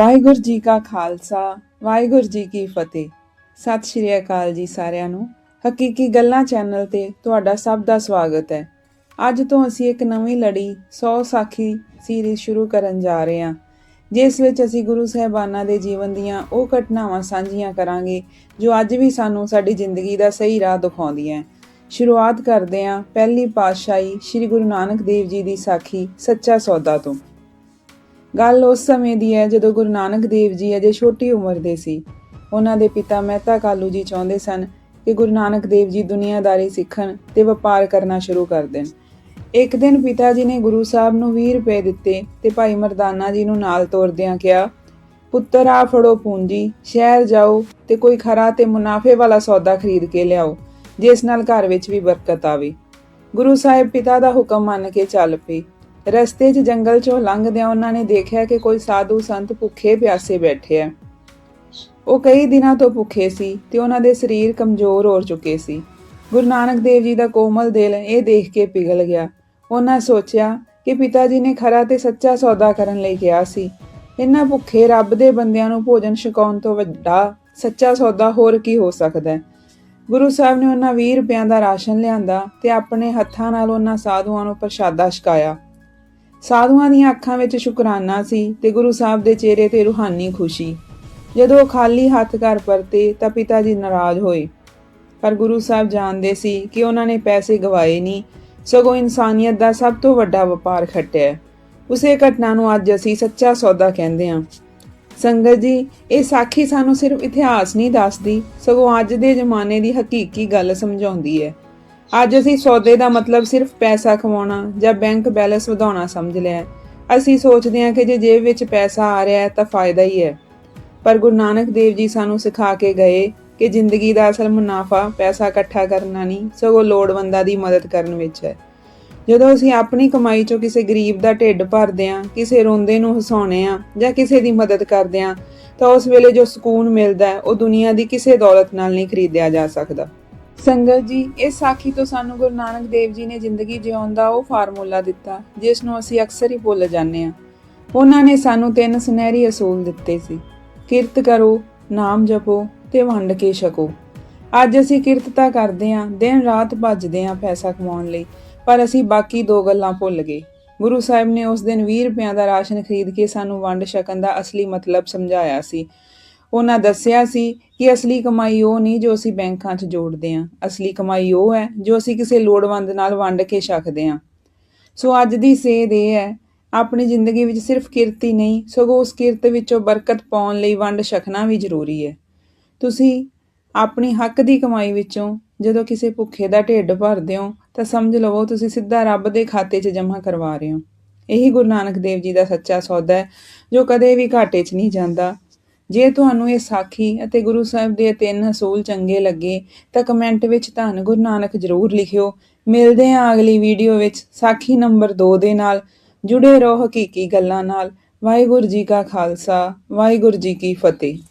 ਵਾਹਿਗੁਰੂ ਜੀ ਕਾ ਖਾਲਸਾ, ਵਾਹਿਗੁਰੂ ਜੀ ਕੀ ਫਤਿਹ। ਸਤਿ ਸ਼੍ਰੀ ਅਕਾਲ ਜੀ ਸਾਰਿਆਂ ਨੂੰ। ਹਕੀਕੀ ਗੱਲਾਂ ਚੈਨਲ ਤੇ ਤੁਹਾਡਾ ਸਭ ਦਾ ਸਵਾਗਤ ਹੈ। ਅੱਜ ਤੋਂ ਅਸੀਂ ਇੱਕ ਨਵੀਂ ਲੜੀ 100 ਸਾਖੀ ਸੀਰੀਜ਼ ਸ਼ੁਰੂ ਕਰਨ ਜਾ ਰਹੇ ਹਾਂ। ਜਿਸ ਵਿੱਚ ਅਸੀਂ ਗੁਰੂ ਸਾਹਿਬਾਨਾਂ ਦੇ ਜੀਵਨ ਦੀਆਂ ਉਹ ਘਟਨਾਵਾਂ ਸਾਂਝੀਆਂ ਕਰਾਂਗੇ, ਜੋ ਅੱਜ ਵੀ ਸਾਨੂੰ ਸਾਡੀ ਜ਼ਿੰਦਗੀ ਦਾ ਸਹੀ ਰਾਹ ਦਿਖਾਉਂਦੀਆਂ ਸ਼ੁਰੂਆਤ ਕਰਦੇ ਹਾਂ ਪਹਿਲੀ ਪਾਤਸ਼ਾਹੀ ਸ੍ਰੀ ਗੁਰੂ ਨਾਨਕ ਦੇਵ ਜੀ ਦੀ ਸਾਖੀ ਸੱਚਾ ਸੌਦਾ ਤੋਂ। ਗੱਲ ਉਸ ਸਮੇਂ ਦੀ ਹੈ ਜਦੋਂ ਗੁਰੂ ਨਾਨਕ ਦੇਵ ਜੀ ਅਜੇ ਛੋਟੀ ਉਮਰ ਦੇ ਸੀ। ਉਹਨਾਂ ਦੇ ਪਿਤਾ ਮਹਿਤਾ ਕਾਲੂ ਜੀ ਚਾਹੁੰਦੇ ਸਨ ਕਿ ਗੁਰੂ ਨਾਨਕ ਦੇਵ ਜੀ ਦੁਨੀਆਦਾਰੀ ਸਿੱਖਣ ਤੇ ਵਪਾਰ ਕਰਨਾ ਸ਼ੁਰੂ ਕਰ ਦੇਣ। ਇੱਕ ਦਿਨ ਪਿਤਾ ਜੀ ਨੇ ਗੁਰੂ ਸਾਹਿਬ ਨੂੰ 20 ਰੁਪਏ ਦਿੱਤੇ ਤੇ ਭਾਈ ਮਰਦਾਨਾ ਜੀ ਨੂੰ ਨਾਲ ਤੋਰਦਿਆਂ ਕਿਹਾ, ਪੁੱਤਰ ਆ ਫੜੋ ਪੂੰਜੀ, ਸ਼ਹਿਰ ਜਾਓ ਤੇ ਕੋਈ ਖਰਾ ਤੇ ਮੁਨਾਫੇ ਵਾਲਾ ਸੌਦਾ ਖਰੀਦ ਕੇ ਲਿਆਓ, ਜਿਸ ਨਾਲ ਘਰ ਵਿੱਚ ਵੀ ਬਰਕਤ ਆਵੇ। ਗੁਰੂ ਸਾਹਿਬ ਪਿਤਾ ਦਾ ਹੁਕਮ ਮੰਨ ਕੇ ਚੱਲ ਪਏ। ਰਸਤੇ 'ਚ ਜੰਗਲ 'ਚੋਂ ਲੰਘਦਿਆਂ ਉਹਨਾਂ ਨੇ ਦੇਖਿਆ ਕਿ ਕੋਈ ਸਾਧੂ ਸੰਤ ਭੁੱਖੇ ਪਿਆਸੇ ਬੈਠੇ ਆ। ਉਹ ਕਈ ਦਿਨਾਂ ਤੋਂ ਭੁੱਖੇ ਸੀ ਤੇ ਉਹਨਾਂ ਦੇ ਸਰੀਰ ਕਮਜ਼ੋਰ ਹੋ ਚੁੱਕੇ ਸੀ। ਗੁਰੂ ਨਾਨਕ ਦੇਵ ਜੀ ਦਾ ਕੋਮਲ ਦਿਲ ਇਹ ਦੇਖ ਕੇ ਪਿਘਲ ਗਿਆ। ਉਹਨਾਂ ਸੋਚਿਆ ਕਿ ਪਿਤਾ ਜੀ ਨੇ ਖਰਾ ਤੇ ਸੱਚਾ ਸੌਦਾ ਕਰਨ ਲਈ ਕਿਹਾ ਸੀ। ਇਹਨਾਂ ਭੁੱਖੇ ਰੱਬ ਦੇ ਬੰਦਿਆਂ ਨੂੰ ਭੋਜਨ ਛਕਾਉਣ ਤੋਂ ਵੱਡਾ ਸੱਚਾ ਸੌਦਾ ਹੋਰ ਕੀ ਹੋ ਸਕਦਾ ਹੈ? ਗੁਰੂ ਸਾਹਿਬ ਨੇ ਉਹਨਾਂ 20 ਰੁਪਿਆਂ ਦਾ ਰਾਸ਼ਨ ਲਿਆਂਦਾ ਤੇ ਆਪਣੇ ਹੱਥਾਂ ਨਾਲ ਉਹਨਾਂ ਸਾਧੂਆਂ ਨੂੰ ਪ੍ਰਸ਼ਾਦਾ ਛਕਾਇਆ। ਸਾਧੂਆਂ ਦੀਆਂ ਅੱਖਾਂ ਵਿੱਚ ਸ਼ੁਕਰਾਨਾ ਸੀ ਤੇ ਗੁਰੂ ਸਾਹਿਬ ਦੇ ਚਿਹਰੇ ਤੇ ਰੂਹਾਨੀ ਖੁਸ਼ੀ। ਜਦੋਂ ਉਹ ਖਾਲੀ ਹੱਥ ਘਰ ਪਰਤੇ ਤਾਂ ਪਿਤਾ ਜੀ ਨਾਰਾਜ਼ ਹੋਏ। ਪਰ ਗੁਰੂ ਸਾਹਿਬ ਜਾਣਦੇ ਸੀ ਕਿ ਉਹਨਾਂ ਨੇ ਪੈਸੇ ਗਵਾਏ ਨਹੀਂ ਸਗੋਂ ਇਨਸਾਨੀਅਤ ਦਾ ਸਭ ਤੋਂ ਵੱਡਾ ਵਪਾਰ ਖੱਟਿਆ। ਉਸੇ ਘਟਨਾ ਨੂੰ ਅੱਜ ਅਸੀਂ ਸੱਚਾ ਸੌਦਾ ਕਹਿੰਦੇ ਹਾਂ। ਸੰਗਤ ਜੀ, ਇਹ ਸਾਖੀ ਸਾਨੂੰ ਸਿਰਫ ਇਤਿਹਾਸ ਨਹੀਂ ਦੱਸਦੀ, ਸਗੋਂ ਅੱਜ ਦੇ ਜ਼ਮਾਨੇ ਦੀ ਹਕੀਕੀ ਗੱਲ ਸਮਝਾਉਂਦੀ ਹੈ। ਅੱਜ ਅਸੀਂ ਸੌਦੇ ਦਾ ਮਤਲਬ ਸਿਰਫ ਪੈਸਾ ਕਮਾਉਣਾ ਜਾਂ ਬੈਂਕ ਬੈਲੈਂਸ ਵਧਾਉਣਾ ਸਮਝ ਲਿਆ ਅਸੀਂ ਸੋਚਦੇ ਹਾਂ ਕਿ ਜੇ ਜੇਬ ਵਿੱਚ ਪੈਸਾ ਆ ਰਿਹਾ ਹੈ ਤਾਂ ਫਾਇਦਾ ਹੀ ਹੈ। ਪਰ ਗੁਰੂ ਨਾਨਕ ਦੇਵ ਜੀ ਸਾਨੂੰ ਸਿਖਾ ਕੇ ਗਏ ਕਿ ਜ਼ਿੰਦਗੀ ਦਾ ਅਸਲ ਮੁਨਾਫਾ ਪੈਸਾ ਇਕੱਠਾ ਕਰਨਾ ਨਹੀਂ, ਸਗੋਂ ਲੋੜਵੰਦਾਂ ਦੀ ਮਦਦ ਕਰਨ ਵਿੱਚ ਹੈ। ਜਦੋਂ ਅਸੀਂ ਆਪਣੀ ਕਮਾਈ ਚੋਂ ਕਿਸੇ ਗਰੀਬ ਦਾ ਢਿੱਡ ਭਰਦੇ ਹਾਂ, ਕਿਸੇ ਰੋਂਦੇ ਨੂੰ ਹਸਾਉਣੇ ਹਾਂ ਜਾਂ ਕਿਸੇ ਦੀ ਮਦਦ ਕਰਦੇ ਹਾਂ, ਤਾਂ ਉਸ ਵੇਲੇ ਜੋ ਸਕੂਨ ਮਿਲਦਾ ਹੈ, ਉਹ ਦੁਨੀਆ ਦੀ ਕਿਸੇ ਦੌਲਤ ਨਾਲ ਨਹੀਂ ਖਰੀਦਿਆ ਜਾ ਸਕਦਾ। ਸੰਗਤ ਜੀ, ਇਸ ਸਾਖੀ ਤੋਂ ਸਾਨੂੰ ਗੁਰੂ ਨਾਨਕ ਦੇਵ ਜੀ ਨੇ ਜ਼ਿੰਦਗੀ ਜਿਉਣ ਦਾ ਉਹ ਫਾਰਮੂਲਾ ਦਿੱਤਾ, ਜਿਸ ਨੂੰ ਅਸੀਂ ਅਕਸਰ ਹੀ ਭੁੱਲ ਜਾਂਦੇ ਹਾਂ। ਉਹਨਾਂ ਨੇ ਸਾਨੂੰ ਤਿੰਨ ਸੁਨਹਿਰੀ ਅਸੂਲ ਦਿੱਤੇ ਸੀ। ਕਿਰਤ ਕਰੋ, ਨਾਮ ਜਪੋ ਤੇ ਵੰਡ ਕੇ ਛਕੋ। ਅੱਜ ਅਸੀਂ ਕਿਰਤ ਤਾਂ ਕਰਦੇ ਆਂ ਦਿਨ ਰਾਤ ਭੱਜਦੇ ਆਂ ਪੈਸਾ ਕਮਾਉਣ ਲਈ, ਪਰ ਅਸੀਂ ਬਾਕੀ ਦੋ ਗੱਲਾਂ ਭੁੱਲ ਗਏ। ਗੁਰੂ ਸਾਹਿਬ ਨੇ ਉਸ ਦਿਨ 20 ਰੁਪਿਆਂ ਦਾ ਰਾਸ਼ਨ ਖਰੀਦ ਕੇ ਸਾਨੂੰ ਵੰਡ ਛਕਣ ਦਾ ਅਸਲੀ ਮਤਲਬ ਸਮਝਾਇਆ ਸੀ। ਉਹਨਾਂ ਦੱਸਿਆ ਸੀ ਕਿ ਅਸਲੀ ਕਮਾਈ ਉਹ ਨਹੀਂ ਜੋ ਅਸੀਂ ਬੈਂਕਾਂ 'ਚ ਜੋੜਦੇ ਹਾਂ। ਅਸਲੀ ਕਮਾਈ ਉਹ ਹੈ ਜੋ ਅਸੀਂ ਕਿਸੇ ਲੋੜਵੰਦ ਨਾਲ ਵੰਡ ਕੇ ਛਕਦੇ ਹਾਂ। ਸੋ ਅੱਜ ਦੀ ਸੇਧ ਇਹ ਹੈ, ਆਪਣੀ ਜ਼ਿੰਦਗੀ ਵਿੱਚ ਸਿਰਫ ਕਿਰਤ ਹੀ ਨਹੀਂ, ਸਗੋਂ ਉਸ ਕਿਰਤ ਵਿੱਚੋਂ ਬਰਕਤ ਪਾਉਣ ਲਈ ਵੰਡ ਛਕਣਾ ਵੀ ਜ਼ਰੂਰੀ ਹੈ। ਤੁਸੀਂ ਆਪਣੀ ਹੱਕ ਦੀ ਕਮਾਈ ਵਿੱਚੋਂ ਜਦੋਂ ਕਿਸੇ ਭੁੱਖੇ ਦਾ ਢਿੱਡ ਭਰਦੇ ਹੋ, ਤਾਂ ਸਮਝ ਲਵੋ ਤੁਸੀਂ ਸਿੱਧਾ ਰੱਬ ਦੇ ਖਾਤੇ 'ਚ ਜਮ੍ਹਾਂ ਕਰਵਾ ਰਹੇ ਹੋ। ਇਹੀ ਗੁਰੂ ਨਾਨਕ ਦੇਵ ਜੀ ਦਾ ਸੱਚਾ ਸੌਦਾ ਹੈ, ਜੋ ਕਦੇ ਵੀ ਘਾਟੇ 'ਚ ਨਹੀਂ ਜਾਂਦਾ। ਜੇ ਤੁਹਾਨੂੰ ਇਹ ਸਾਖੀ ਅਤੇ ਗੁਰੂ ਸਾਹਿਬ ਦੇ ਤਿੰਨ ਅਸੂਲ ਚੰਗੇ ਲੱਗੇ, ਤਾਂ ਕਮੈਂਟ ਵਿੱਚ ਧੰਨ ਗੁਰੂ ਨਾਨਕ ਜ਼ਰੂਰ ਲਿਖਿਓ। ਮਿਲਦੇ ਹਾਂ ਅਗਲੀ ਵੀਡੀਓ ਵਿੱਚ ਸਾਖੀ ਨੰਬਰ 2 ਦੇ ਨਾਲ। ਜੁੜੇ ਰਹੋ ਹਕੀਕੀ ਗੱਲਾਂ ਨਾਲ। ਵਾਹਿਗੁਰੂ ਜੀ ਕਾ ਖਾਲਸਾ, ਵਾਹਿਗੁਰੂ ਜੀ ਕੀ ਫਤਿਹ।